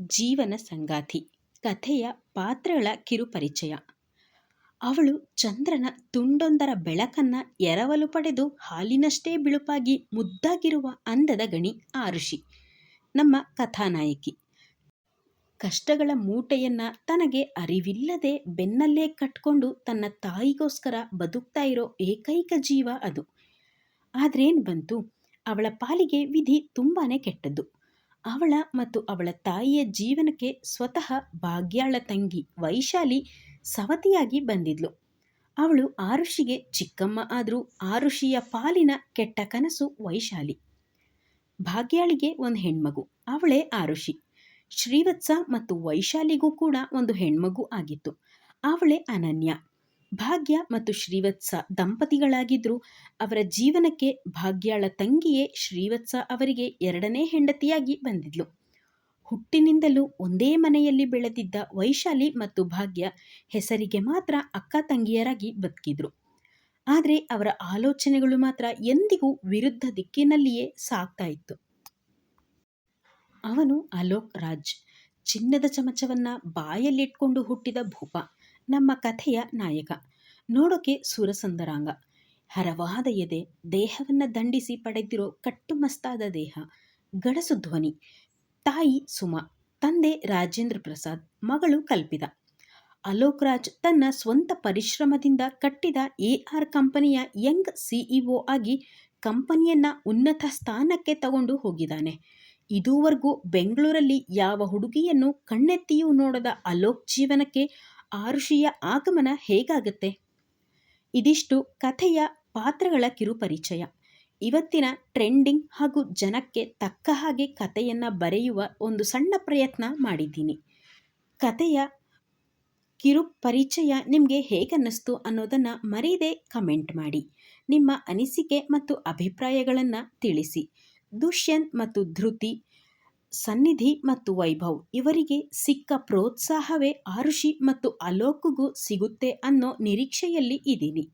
ಜೀವನ ಸಂಗಾತಿ, ಕಥೆಯ ಪಾತ್ರಗಳ ಕಿರುಪರಿಚಯ. ಅವಳು ಚಂದ್ರನ ತುಂಡೊಂದರ ಬೆಳಕನ್ನ ಎರವಲು ಪಡೆದು ಹಾಲಿನಷ್ಟೇ ಬಿಳುಪಾಗಿ ಮುದ್ದಾಗಿರುವ ಅಂದದ ಗಣಿ ಆರುಷಿ ನಮ್ಮ ಕಥಾನಾಯಕಿ. ಕಷ್ಟಗಳ ಮೂಟೆಯನ್ನ ತನಗೆ ಅರಿವಿಲ್ಲದೆ ಬೆನ್ನಲ್ಲೇ ಕಟ್ಕೊಂಡು ತನ್ನ ತಾಯಿಗೋಸ್ಕರ ಬದುಕ್ತಾ ಇರೋ ಏಕೈಕ ಜೀವ ಅದು. ಆದ್ರೇನು ಬಂತು, ಅವಳ ಪಾಲಿಗೆ ವಿಧಿ ತುಂಬಾನೇ ಕೆಟ್ಟದ್ದು. ಅವಳ ಮತ್ತು ಅವಳ ತಾಯಿಯ ಜೀವನಕ್ಕೆ ಸ್ವತಃ ಭಾಗ್ಯಾಳ ತಂಗಿ ವೈಶಾಲಿ ಸವತಿಯಾಗಿ ಬಂದಿದ್ಲು. ಅವಳು ಆರುಷಿಗೆ ಚಿಕ್ಕಮ್ಮ ಆದರೂ ಆರುಷಿಯ ಪಾಲಿನ ಕೆಟ್ಟ ಕನಸು ವೈಶಾಲಿ. ಭಾಗ್ಯಾಳಿಗೆ ಒಂದು ಹೆಣ್ಮಗು, ಅವಳೇ ಆರುಷಿ. ಶ್ರೀವತ್ಸ ಮತ್ತು ವೈಶಾಲಿಗೂ ಕೂಡ ಒಂದು ಹೆಣ್ಮಗು ಆಗಿತ್ತು. ಅವಳೇ ಅನನ್ಯ. ಭಾಗ್ಯ ಮತ್ತು ಶ್ರೀವತ್ಸ ದಂಪತಿಗಳಾಗಿದ್ದರು ಅವರ ಜೀವನಕ್ಕೆ ಭಾಗ್ಯಾಳ ತಂಗಿಯೇ ಶ್ರೀವತ್ಸ ಅವರಿಗೆ ಎರಡನೇ ಹೆಂಡತಿಯಾಗಿ ಬಂದಿದ್ಲು. ಹುಟ್ಟಿನಿಂದಲೂ ಒಂದೇ ಮನೆಯಲ್ಲಿ ಬೆಳೆದಿದ್ದ ವೈಶಾಲಿ ಮತ್ತು ಭಾಗ್ಯ ಹೆಸರಿಗೆ ಮಾತ್ರ ಅಕ್ಕ ತಂಗಿಯರಾಗಿ ಬದುಕಿದ್ರು. ಆದರೆ ಅವರ ಆಲೋಚನೆಗಳು ಮಾತ್ರ ಎಂದಿಗೂ ವಿರುದ್ಧ ದಿಕ್ಕಿನಲ್ಲಿಯೇ ಸಾಗ್ತಾ ಇತ್ತು. ಅವನು ಅಲೋಕ್ ರಾಜ್. ಚಿನ್ನದ ಚಮಚವನ್ನ ಬಾಯಲ್ಲಿಟ್ಕೊಂಡು ಹುಟ್ಟಿದ ಭೂಪ. ನಮ್ಮ ಕಥೆಯ ನಾಯಕ. ನೋಡೋಕೆ ಸುರಸುಂದರಾಂಗ. ಹರವಾದ ಎದೆ, ದೇಹವನ್ನು ದಂಡಿಸಿ ಪಡೆದಿರೋ ಕಟ್ಟುಮಸ್ತಾದ ದೇಹ, ಗಡಸು ಧ್ವನಿ, ತಾಯಿ ಸುಮಾ, ತಂದೆ ರಾಜೇಂದ್ರ ಪ್ರಸಾದ್, ಮಗಳು ಕಲ್ಪಿದ ಅಲೋಕ್ ರಾಜ್ ತನ್ನ ಸ್ವಂತ ಪರಿಶ್ರಮದಿಂದ ಕಟ್ಟಿದ ಎ ಆರ್ ಕಂಪನಿಯ ಯಂಗ್ ಸಿಇಒ ಆಗಿ ಕಂಪನಿಯನ್ನ ಉನ್ನತ ಸ್ಥಾನಕ್ಕೆ ತಗೊಂಡು ಹೋಗಿದ್ದಾನೆ. ಇದುವರೆಗೂ ಬೆಂಗಳೂರಲ್ಲಿ ಯಾವ ಹುಡುಗಿಯನ್ನು ಕಣ್ಣೆತ್ತಿಯೂ ನೋಡದ ಅಲೋಕ್ ಜೀವನಕ್ಕೆ ಆರುಷಿಯ ಆಗಮನ ಹೇಗಾಗುತ್ತೆ? ಇದಿಷ್ಟು ಕಥೆಯ ಪಾತ್ರಗಳ ಕಿರುಪರಿಚಯ. ಇವತ್ತಿನ ಟ್ರೆಂಡಿಂಗ್ ಹಾಗೂ ಜನಕ್ಕೆ ತಕ್ಕ ಹಾಗೆ ಕಥೆಯನ್ನು ಬರೆಯುವ ಒಂದು ಸಣ್ಣ ಪ್ರಯತ್ನ ಮಾಡಿದ್ದೀನಿ. ಕಥೆಯ ಕಿರು ಪರಿಚಯ ನಿಮಗೆ ಹೇಗನ್ನಿಸ್ತು ಅನ್ನೋದನ್ನು ಮರೀದೆ ಕಮೆಂಟ್ ಮಾಡಿ. ನಿಮ್ಮ ಅನಿಸಿಕೆ ಮತ್ತು ಅಭಿಪ್ರಾಯಗಳನ್ನು ತಿಳಿಸಿ. ದುಷ್ಯಂತ್ ಮತ್ತು ಧೃತಿ ಸನ್ನಿಧಿ ಮತ್ತು ವೈಭವ್ ಇವರಿಗೆ ಸಿಕ್ಕ ಪ್ರೋತ್ಸಾಹವೇ ಆರುಷಿ ಮತ್ತು ಅಲೋಕ್ಗೂ ಸಿಗುತ್ತೆ ಅನ್ನೋ ನಿರೀಕ್ಷೆಯಲ್ಲಿ ಇದ್ದೀನಿ.